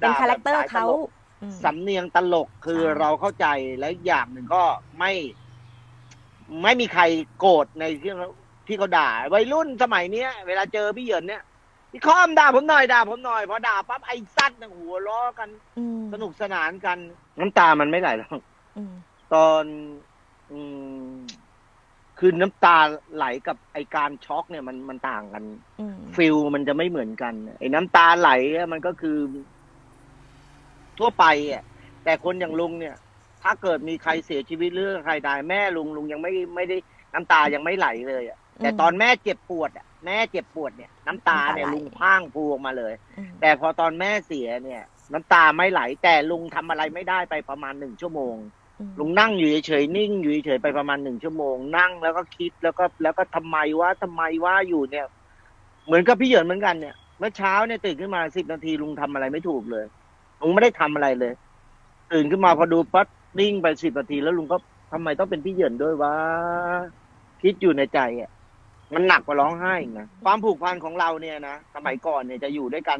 เป็นคาแรคเตอร์ด่แบบสยเขาตลกอืมสำเนียงตลกคือใช่เราเข้าใจและอย่างหนึ่งก็ไม่ ไม่มีใครโกรธในที่ที่เขาด่า วัยรุ่นสมัยเนี้ย เวลาเจอพี่เหยินเนี่ยพี่คอมด่าผมหน่อยด่าผมหน่อยพอด่าปั๊บไอ้ซัดนะหัวล้อกันอืมสนุกสนานกัน น้ำตามันไม่ไหลหรอกอืมตอน อืมคือน้ำตาไหลกับไอการช็อกเนี่ยมันมันต่างกันอืมฟิลมันจะไม่เหมือนกัน ไอ้น้ำตาไหลอะมันก็คือ ทั่วไปอะแต่คนอย่างลุงเนี่ย ถ้าเกิดมีใครเสียชีวิตหรือใครตายแม่ลุงลุงยังไม่ไม่ได้น้ำตายังไม่ไหลเลยอะแต่ตอนแม่เจ็บปวดอะแม่เจ็บปวดเนี่ย น้ำตาเนี่ยลุงพรางพรูออกมาเลย อืมแต่พอตอนแม่เสียเนี่ย น้ำตาไม่ไหล แต่ลุงทำอะไรไม่ได้ไปประมาณหนึ่งชั่วโมง อืมลุงนั่งอยู่เฉยๆนิ่งอยู่เฉยๆไปประมาณหนึ่งชั่วโมง นั่งแล้วก็คิดแล้วก็แล้วก็ทำไมว่าทำไมว่าอยู่เนี่ย เหมือนกับพี่เหยินเหมือนกันเนี่ย เมื่อเช้าเนี่ยตื่นขึ้นมาสิบนาทีลุงทำอะไรไม่ถูกเลย ลุงไม่ได้ทำอะไรเลย ตื่นขึ้นมาพอดูปั๊บนิ่งไปสิบนาทีแล้วลุงก็ทำไมต้องเป็นพี่เหยินด้วยวะคิดอยู่ในใจอะ มันหนักกว่าร้องไห้อีกนะความผูกพันของเราเนี่ยนะสมัยก่อนเนี่ยจะอยู่ด้วยกัน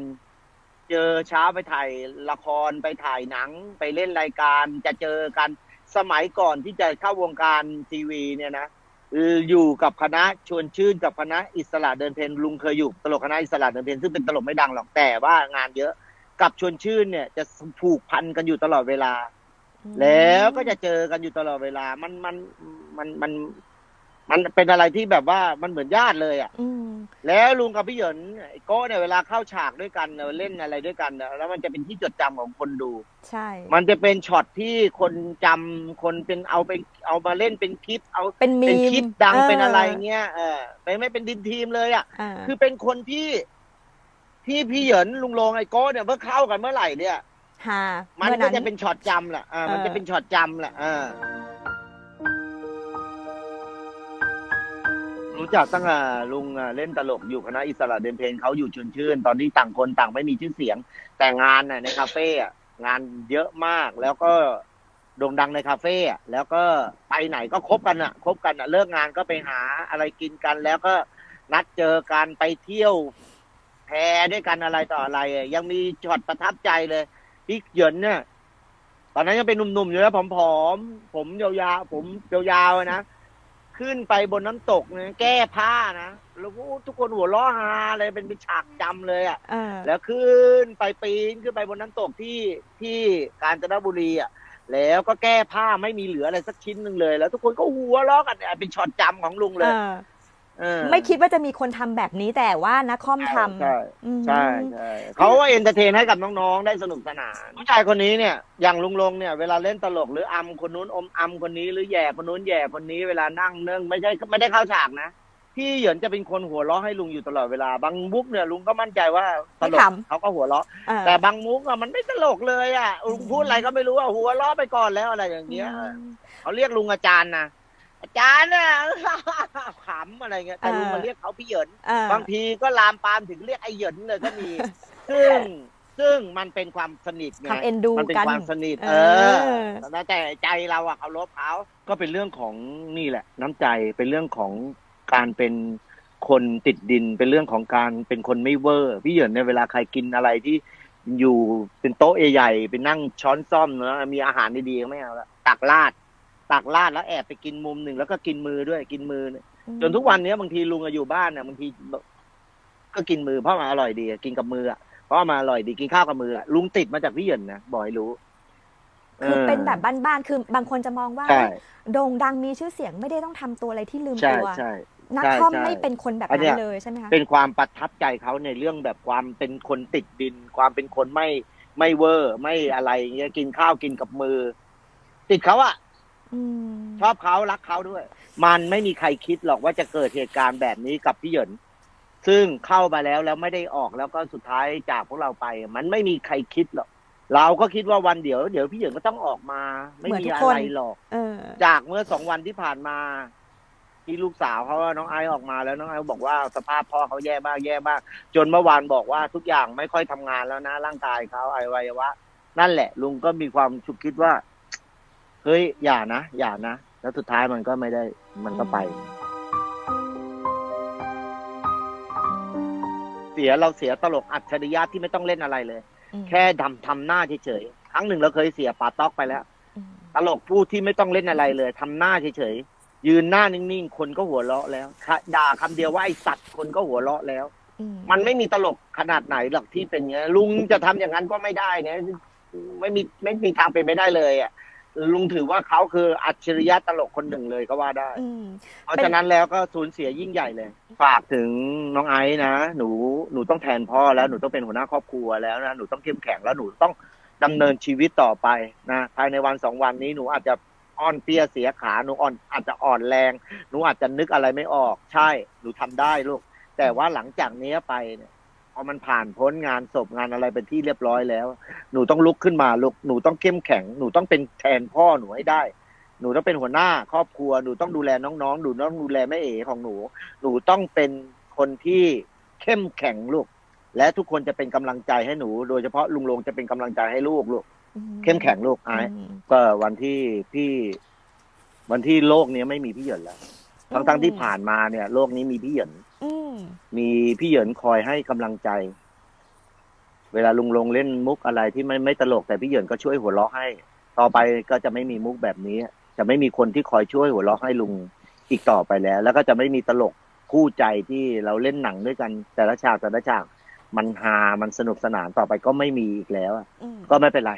เจอเช้าไปถ่ายละครไปถ่ายหนัง ไปเล่นรายการ จะเจอกันสมัยก่อนที่จะเข้าวงการทีวีเนี่ยนะอยู่กับคณะชวนชื่นกับคณะอิสระเดินเพลนลุงเคยอยู่ตลกคณะอิสระเดินเพลนซึ่งเป็นตลกไม่ดังหรอกแต่ว่างานเยอะ กับชวนชื่นเนี่ยจะผูกพันกันอยู่ตลอดเวลา แล้วก็จะเจอกันอยู่ตลอดเวลา มันมันมันมัน มันเป็นอะไรที่แบบว่ามันเหมือนญาติเลยอะอืมแล้วลุงกับพี่เหยินไอ้โก้เนี่ยเวลาเข้าฉากด้วยกันเนี่ยเล่นอะไรด้วยกันเนี่ยแล้วมันจะเป็นที่จดจำของคนดู ใช่ มันจะเป็นช็อตที่คนจำคนเป็นเอาไปเอามาเล่นเป็นคลิป เอาเป็นมีเป็นมคลิปดังเป็นอะไรเงี้ยเออไม่ไม่เป็นดินทีมเลยอะอ่าคือเป็นคนที่ ที่พี่เหยินลุงลงไอ้โก้เนี่ยเมื่อเข้ากันเมื่อไหร่เนี่ยฮามันเมื่อก็นั้นจะเป็นช็อตจำแหละอ่ามันเออจะเป็นช็อตจำแหละอ่ารู้จักตั้งแต่ลุงอะเล่นตลกอยู่คณะอิสระเดนเพลงเขาอยู่ชวนชื่น ตอนที่ต่างคนต่างไม่มีชื่อเสียง แต่งานน่ะในคาเฟ่อะงานเยอะมากแล้วก็โด่งดังในคาเฟ่อะแล้วก็ไปไหนก็คบกันอะคบกันอะเลิกงานก็ไปหาอะไรกินกัน แล้วก็นัดเจอกันไปเที่ยว แพรด้วยกันอะไรต่ออะไรอะยังมีช็อตประทับใจเลยพี่เหยินเนี่ยตอนนั้นยังเป็นหนุ่มๆอยู่แล้วผอมๆผมยาวๆผมยาวๆนะขึ้นไปบนน้ำตกนะแก้ผ้านะแล้วก็ทุกคนหัวล้อฮาเลยเป็นเป็นฉากจำเลยอะเออแล้วขึ้นไปปีนขึ้นไปบนน้ำตกที่ที่กาญจนบุรีอะแล้วก็แก้ผ้าไม่มีเหลืออะไรสักชิ้นหนึ่งเลย แล้วทุกคนก็หัวล้อกันอะเป็นช็อตจำของลุงเลยเออเออ ไม่คิดว่าจะมีคนทำแบบนี้แต่ว่านักคอมทำใช่อืมใช่ใช่เขาก็เอนเตอร์เทนให้กับน้องๆ ได้สนุกสนาน ผู้ชายคนนี้เนี่ยอย่างลุงลงเนี่ยเวลาเล่นตลกหรืออำคนนู้นอมอำคนนี้หรือแย่คนนู้นแย่คนนี้เวลานั่งเนื่องไม่ใช่ไม่ได้เข้าฉากนะพี่เหยินจะเป็นคนหัวเราะให้ลุงอยู่ตลอดเวลา บางมุกเนี่ยลุงก็มั่นใจว่าตลกเขาก็หัวเราะเออแต่บางมุกอะมันไม่ตลกเลยอะลุงพูดอะไรก็ไม่รู้อะหัวเราะไปก่อนแล้วอะไรอย่างเงี้ยอืมเขาเรียกลุงอาจารย์นะ อาจารย์น่ะขำอะไรเงี้ยแต่ลุงเออ มาเรียกเขาพี่เหยินเออบางทีก็ลามปามถึงเรียกไอ้เหยินเลยก็มี ซึ่งซึ่งมันเป็นความสนิทไงความเอ็นดูมันเป็นกันความสนิท เอเออ อ แต่ใจเราอะเคารพเขาก็เป็นเรื่องของนี่แหละ น้ำใจเป็นเรื่องของการเป็นคนติดดิน เป็นเรื่องของการเป็นคนไม่เวอร์พี่เหยินในยเวลาใครกินอะไรที่อยู่เป็นโต๊ะใหญ่ๆไปนั่งช้อนซ่อมเนอะมีอาหารดีๆก็ไม่เอาละตักราด ตักราดแล้วแอบไปกินมุมหนึ่งแล้วก็กินมือด้วยกินมือเนี่ยจนทุกวันนี้บางทีลุงอะอยู่บ้านน่ะบางทีก็กินมือเพราะมันอร่อยดีอะกินกับมืออะเพราะว่ามันอร่อยดีกินข้าวกับมืออะลุงติดมาจากพี่เหยินนะบอกให้รู้คือเป็นแบบบ้านๆคือบางคนจะมองว่าใช่โด่งดังมีชื่อเสียงไม่ได้ต้องทำตัวอะไรที่ลืมใช่ตัวใช่นักใช่คอมใช่ไม่เป็นคนแบบอันเนี้นั้นยเลยใช่ไหมคะเป็นความประทับใจเขาในเรื่องแบบความเป็นคนติดดิน ความเป็นคนไม่ไม่เวอร์ ไม่อะไรอย่างเงี้ยกินข้าวกินกับมือ ติดเขาอะ อืมชอบเขารักเขาด้วย มันไม่มีใครคิดหรอกว่าจะเกิดเหตุการณ์แบบนี้กับพี่เหยิน ซึ่งเข้ามาแล้วแล้วไม่ได้ออกแล้วก็สุดท้ายจากพวกเราไป มันไม่มีใครคิดหรอก เราก็คิดว่าวันเดี๋ยวเดี๋ยวพี่เหยินก็ต้องออกมา ไม่มีอะไรหรอก เออ จากเมื่อสองวันที่ผ่านมา ที่ลูกสาวเขาว่าน้องไอซ์ออกมาแล้วน้องไอซ์บอกว่าสภาพพ่อเขาแย่มากแย่มาก จนเมื่อวานบอกว่าทุกอย่างไม่ค่อยทำงานแล้วนะร่างกา ยเขาอวัยวะ นั่นแหละ ลุงก็มีความชุกคิดว่า เฮ้ยอย่านะอย่านะ แล้วสุดท้ายมันก็ไม่ได้มันก็ไป เสียเราเสียตลกอัจฉริยะที่ไม่ต้องเล่นอะไรเลยอืมแค่ทำทำหน้าเฉยๆครั้งหนึ่งเราเคยเสียปาต๊อกไปแล้วอืมตลกพูดที่ไม่ต้องเล่นอะไรเลยทำหน้าเฉยๆยืนหน้านิ่งๆคนก็หัวเราะแล้วค่ะด่าคำเดียวว่าไอสัตว์คนก็หัวเราะแล้วอืมันไม่มีตลกขนาดไหนหรอกที่เป็นอย่างนี้นลุงจะทำอย่างนั้นก็ไม่ได้นะไม่มีไม่มีทางเป็นไม่ได้เลยอะ ลุงถือว่าเขาคืออัจฉริยะตลกคนหนึ่งเลยก็ว่าได้อืมเพราะฉะนั้นแล้วก็สูญเสียยิ่งใหญ่เลย ฝากถึงน้องไอซ์นะ หนูหนูต้องแทนพ่อแล้วหนูต้องเป็นหัวหน้าครอบครัวแล้วนะหนูต้องเข้มแข็งแล้วหนูต้องดำเนินชีวิตต่อไปนะภายในวันสองวันนี้หนูอาจจะอ่อนเปียเสียขาหนูอ่อนอาจจะอ่อนแรง หนูอาจจะนึกอะไรไม่ออก ใช่ หนูทำได้ลูก แต่ว่าหลังจากนี้ไปเนี่ยพ อมันผ่านพ้นงานศพงานอะไรเป็นที่เรียบร้อยแล้ว หนูต้องลุกขึ้นมาลูกหนูต้องเข้มแข็ง หนูต้องเป็นแทนพ่อหนูให้ได้ หนูต้องเป็นหัวหน้า ครอบครัวหนูต้องดูแลน้องๆหนูต้องดูแลแม่เอ๋ของหนู หนูต้องเป็นคนที่เข้มแข็งลูก และทุกคนจะเป็นกำลังใจให้หนู โดยเฉพาะลุงลงจะเป็นกำลังใจให้ลูกลูกอืเข้มแข็งลูกไอ้อืมก็วันที่พี่ วันที่โลกนี้ไม่มีพี่เหยินแล้วทั้งทั้งๆที่ผ่านมาเนี่ย โลกนี้มีพี่เหยินอื มมีพี่เหยินคอยให้กำลังใจ เวลาลุงลงเล่นมุกอะไรที่ไม่ไม่ตลกแต่พี่เหยินก็ช่วยหัวเราะให้ ต่อไปก็จะไม่มีมุกแบบนี้ จะไม่มีคนที่คอยช่วยหัวเราะให้ลุงอีกต่อไปแล้ว แล้วก็จะไม่มีตลกคู่ใจที่เราเล่นหนังด้วยกัน แต่ละฉากแต่ละฉากมันฮามันสนุกสนานต่อไปก็ไม่มีอีกแล้วอะอืมก็ไม่เป็นไร